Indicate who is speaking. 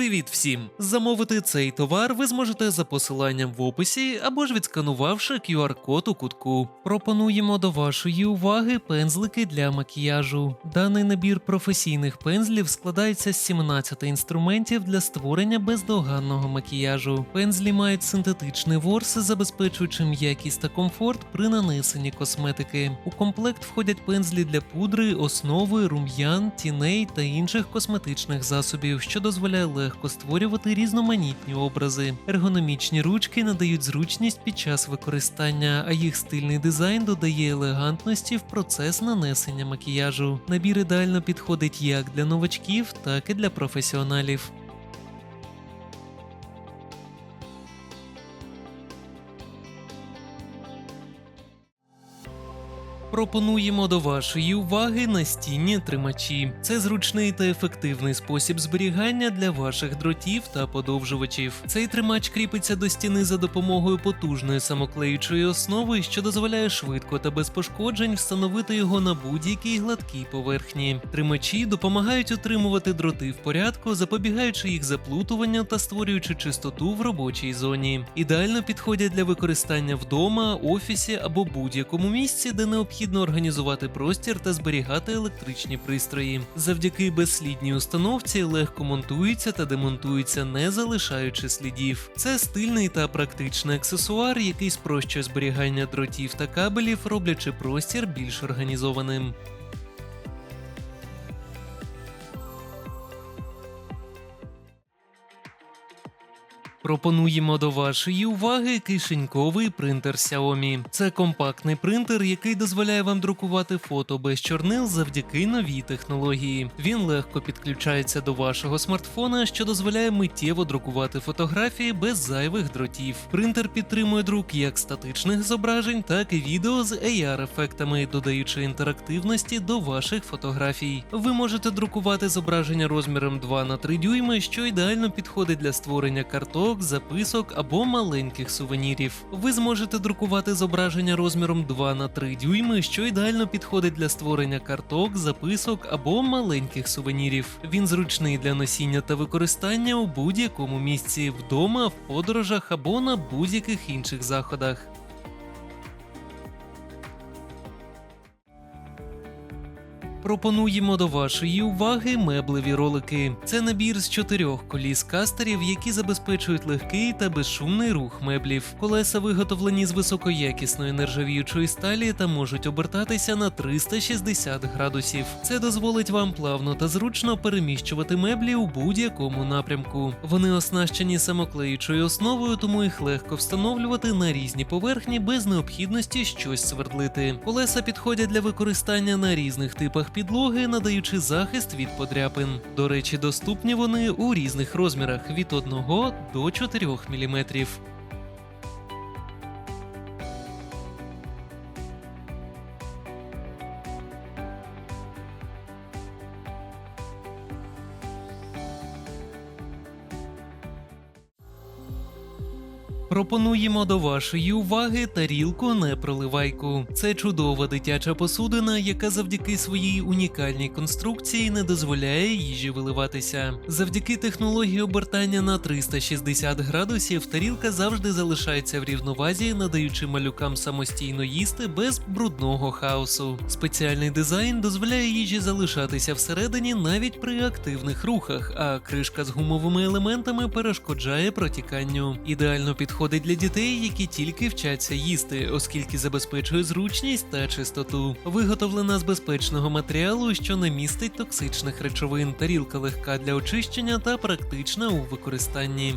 Speaker 1: Привіт всім! Замовити цей товар ви зможете за посиланням в описі або ж відсканувавши QR-код у кутку. Пропонуємо до вашої уваги пензлики для макіяжу. Даний набір професійних пензлів складається з 17 інструментів для створення бездоганного макіяжу. Пензлі мають синтетичний ворс, забезпечуючи м'якість та комфорт при нанесенні косметики. У комплект входять пензлі для пудри, основи, рум'ян, тіней та інших косметичних засобів, що дозволяє легко створювати різноманітні образи. Ергономічні ручки надають зручність під час використання, а їх стильний дизайн додає елегантності в процес нанесення макіяжу. Набір ідеально підходить як для новачків, так і для професіоналів. Пропонуємо до вашої уваги настінні тримачі. Це зручний та ефективний спосіб зберігання для ваших дротів та подовжувачів. Цей тримач кріпиться до стіни за допомогою потужної самоклеючої основи, що дозволяє швидко та без пошкоджень встановити його на будь-якій гладкій поверхні. Тримачі допомагають утримувати дроти в порядку, запобігаючи їх заплутуванню та створюючи чистоту в робочій зоні. Ідеально підходять для використання вдома, офісі або будь-якому місці, де необхідно організувати простір та зберігати електричні пристрої. Завдяки безслідній установці легко монтується та демонтується, не залишаючи слідів. Це стильний та практичний аксесуар, який спрощує зберігання дротів та кабелів, роблячи простір більш організованим. Пропонуємо до вашої уваги кишеньковий принтер Xiaomi. Це компактний принтер, який дозволяє вам друкувати фото без чорнил завдяки новій технології. Він легко підключається до вашого смартфона, що дозволяє миттєво друкувати фотографії без зайвих дротів. Принтер підтримує друк як статичних зображень, так і відео з AR-ефектами, додаючи інтерактивності до ваших фотографій. Ви можете друкувати зображення розміром 2 на 3 дюйми, що ідеально підходить для створення карток, записок або маленьких сувенірів. Ви зможете друкувати зображення розміром 2 на 3 дюйми, що ідеально підходить для створення карток, записок або маленьких сувенірів. Він зручний для носіння та використання у будь-якому місці вдома, в подорожах або на будь-яких інших заходах. Пропонуємо до вашої уваги меблеві ролики. Це набір з чотирьох коліс кастерів, які забезпечують легкий та безшумний рух меблів. Колеса виготовлені з високоякісної нержавіючої сталі та можуть обертатися на 360 градусів. Це дозволить вам плавно та зручно переміщувати меблі у будь-якому напрямку. Вони оснащені самоклеючою основою, тому їх легко встановлювати на різні поверхні без необхідності щось свердлити. Колеса підходять для використання на різних типах підлоги, надаючи захист від подряпин. До речі, доступні вони у різних розмірах від 1 до 4 мм. Пропонуємо до вашої уваги тарілку непроливайку. Це чудова дитяча посудина, яка завдяки своїй унікальній конструкції не дозволяє їжі виливатися. Завдяки технології обертання на 360 градусів тарілка завжди залишається в рівновазі, надаючи малюкам самостійно їсти без брудного хаосу. Спеціальний дизайн дозволяє їжі залишатися всередині навіть при активних рухах, а кришка з гумовими елементами перешкоджає протіканню. Ідеально підходить для дітей, які тільки вчаться їсти, оскільки забезпечує зручність та чистоту. Виготовлена з безпечного матеріалу, що не містить токсичних речовин. Тарілка легка для очищення та практична у використанні.